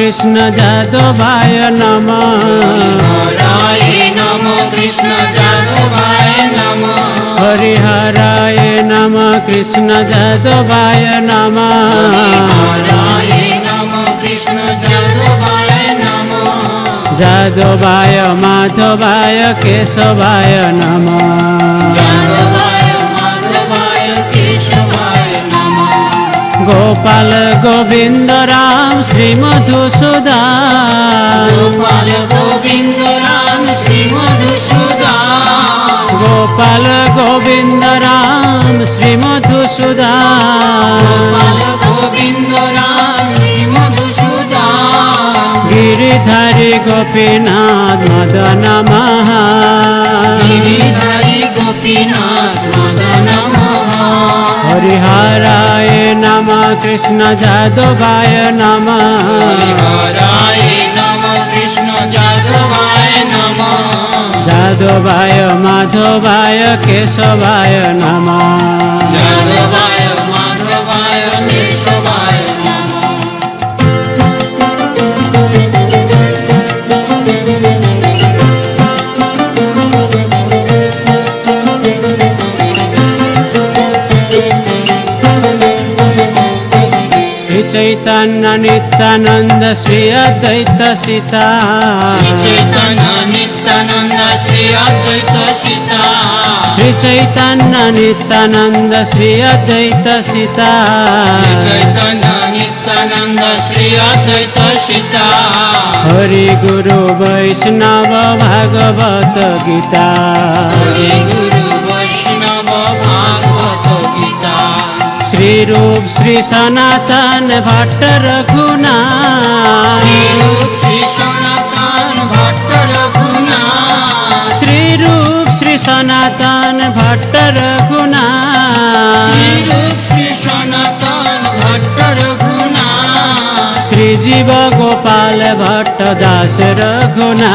হরিহরায় নম কৃষ্ণ যাদবায় নম হরায় নম কৃষ্ণ যাদবায় নম হরিহরায় নম কৃষ্ণ যাদবায় নম হরায় নম কৃষ্ণ যাদবায় গোপাল গোবিন্দ রাম শ্রী মধুসূদন। গোপাল গোবিন্দ রাম শ্রী মধুসূদন। গোপাল গোবিন্দ রাম শ্রী মধুসূদন। গোপাল গোবিন্দ রাম শ্রী মধুসূদন। গিরিধারী গোপীনাথ মদন মহা। মোহন হরিহরায় নম কৃষ্ণ যাদবায় নম। হরায় নম কৃষ্ণ যাদবায় নম। যাদবায় মাধবায় কেশবায় নম। যাদবায় মাধবায় শ্রী চৈতন্য নিত্যানন্দ শ্রী অদ্বৈত সীতা শ্রী চৈতন্য নিত্যানন্দ শ্রী অদ্বৈত সীতা শ্রী চৈতন্য নিত্যানন্দ শ্রী অদ্বৈত সীতা শ্রী চৈতন্য নিত্যানন্দ শ্রী অদ্বৈত সীতা হরি গুরু বৈষ্ণব ভাগবত গীতা শ্রী রূপ শ্রী সনাতন ভট্ট রঘুনা শ্রী রূপ শ্রী সনাতন ভট্ট রঘুনা শ্রী রূপ শ্রী সনাতন ভট্ট রঘুনা শ্রী রূপ শ্রী সনাতন ভট্ট রঘুনা শ্রী জীব গোপাল ভট্ট দাস রঘুনা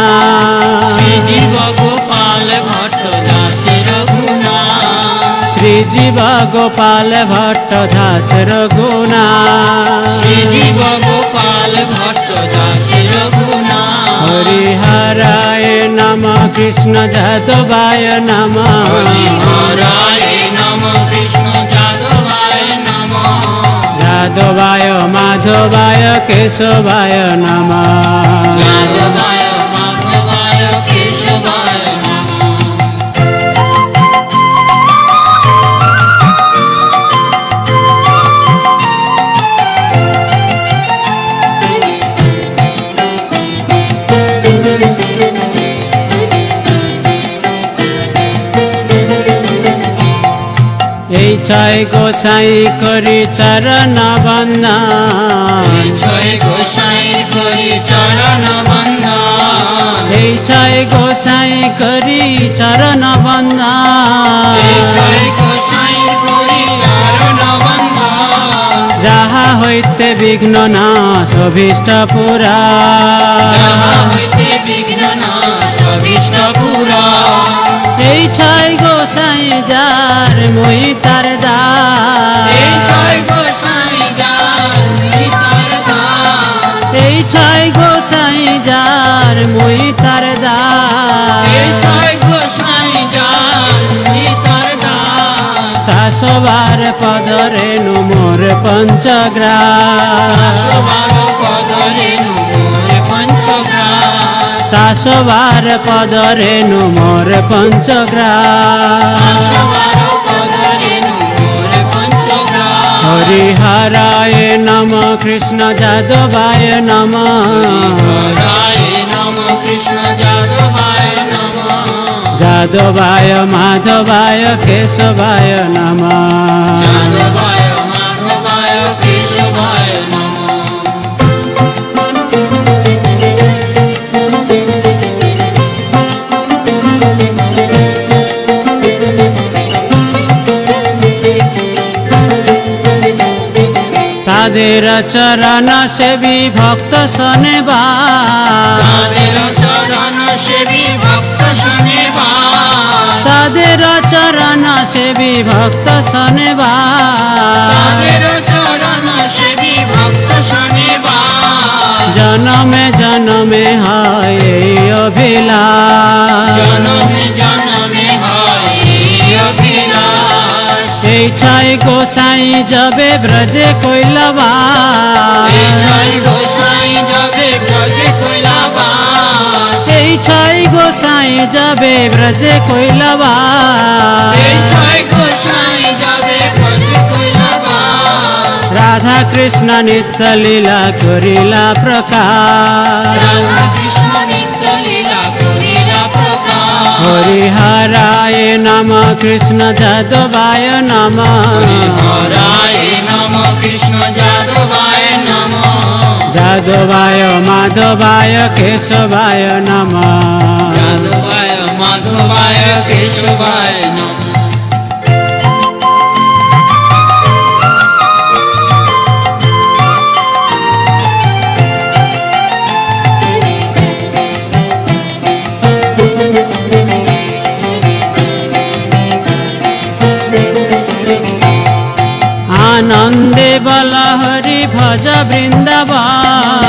শ্রী শ্রী জীব গোপাল ভট্ট দাস রঘুনা। শ্রী জীব গোপাল ভট্ট দাস রঘুনা। হরিহরায় নম কৃষ্ণ যাদবায় নম। হরায় নম কৃষ্ণ যাদবায় নম। যাদবায় মাধবায় কেশবায় নম। যাদবায় ছয় গোসাই করি চরণ বন্দন। জয় গোসাই করি চরণ বন্দন। এই ছয় গোসাই করি চরণ বন্দন। জয় গোসাই করি চরণ বন্দন। যাহা হইতে বিঘ্ন না সভিষ্ট পুরা। যাহা হইতে বিঘ্ন নাশ অভীষ্ট পুরা। এই ছয় গোসাই মই তার দা এই ছয় গোসাই যার মই তার দা পদরে নুমোর পঞ্চগ্রাস। সবার পদরে নুমোর পদরে নুমোর পঞ্চগ্রাস। হরিহরায় নম কৃষ্ণ যাদবায় নম। হরায় নম কৃষ্ণ যাদবায় নম। যাদবায় মাধবায় কেশবায় নম। যাদবায় মাধবায় কেশবায় নম। তাদের চরণ সেবি ভক্ত শোনে বা তাদের চরণ সেবি ভক্ত শোনেবা তাদের চরণ সেবি ভক্ত শোনে জনমে জনমে হয় অভিলা জনমে ভক্ত গোসাই যাবে ব্রজে কৈলবা গোসাই যাবে ব্রজে কৈলাবাস। এই ছয় গোসাই যাবে ব্রজে কৈলবা এই ছয় গোসাই যাবে ব্রজে কৈলাবাস। রাধা কৃষ্ণ নিত্য লীলা করিলা প্রকাশ। রাধা কৃষ্ণ হরিহরায় নম কৃষ্ণ যাদবায় নম। হরায় নম কৃষ্ণ যাদবায় নম। যাদবায় মাধবায় কেশবায় নম। যাদবায় মাধবায় কেশবায় বল হরি ভজ বৃন্দাবন।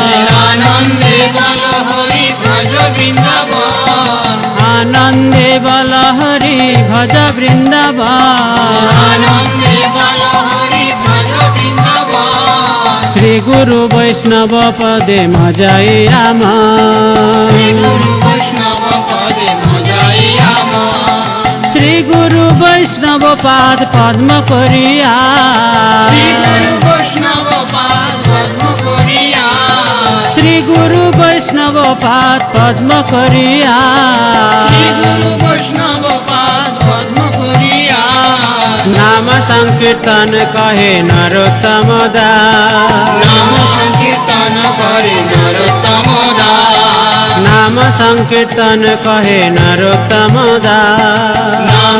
আনন্দে বল হরি ভজ বৃন্দাবন। আনন্দে বল হরি ভজ বৃন্দাবন। আনন্দে বল হরি ভজ বৃন্দাবন। শ্রী গুরু বৈষ্ণব পদে মজাই আম গুরু বৈষ্ণব পদে মজাই আমার শ্রী গুরু বৈষ্ণব পাদ পদ্ম করিয়া। বৈষ্ণব পাদ পদ্ম করিয়া শ্রী গুরু বৈষ্ণব পাদ পদ্ম করিয়া নাম সংকীর্তন কহে নরোত্তম দাস নাম সংকীর্তন করে নরোত্তম দাস নাম সংকীর্তন কহে নরোত্তম দাস নাম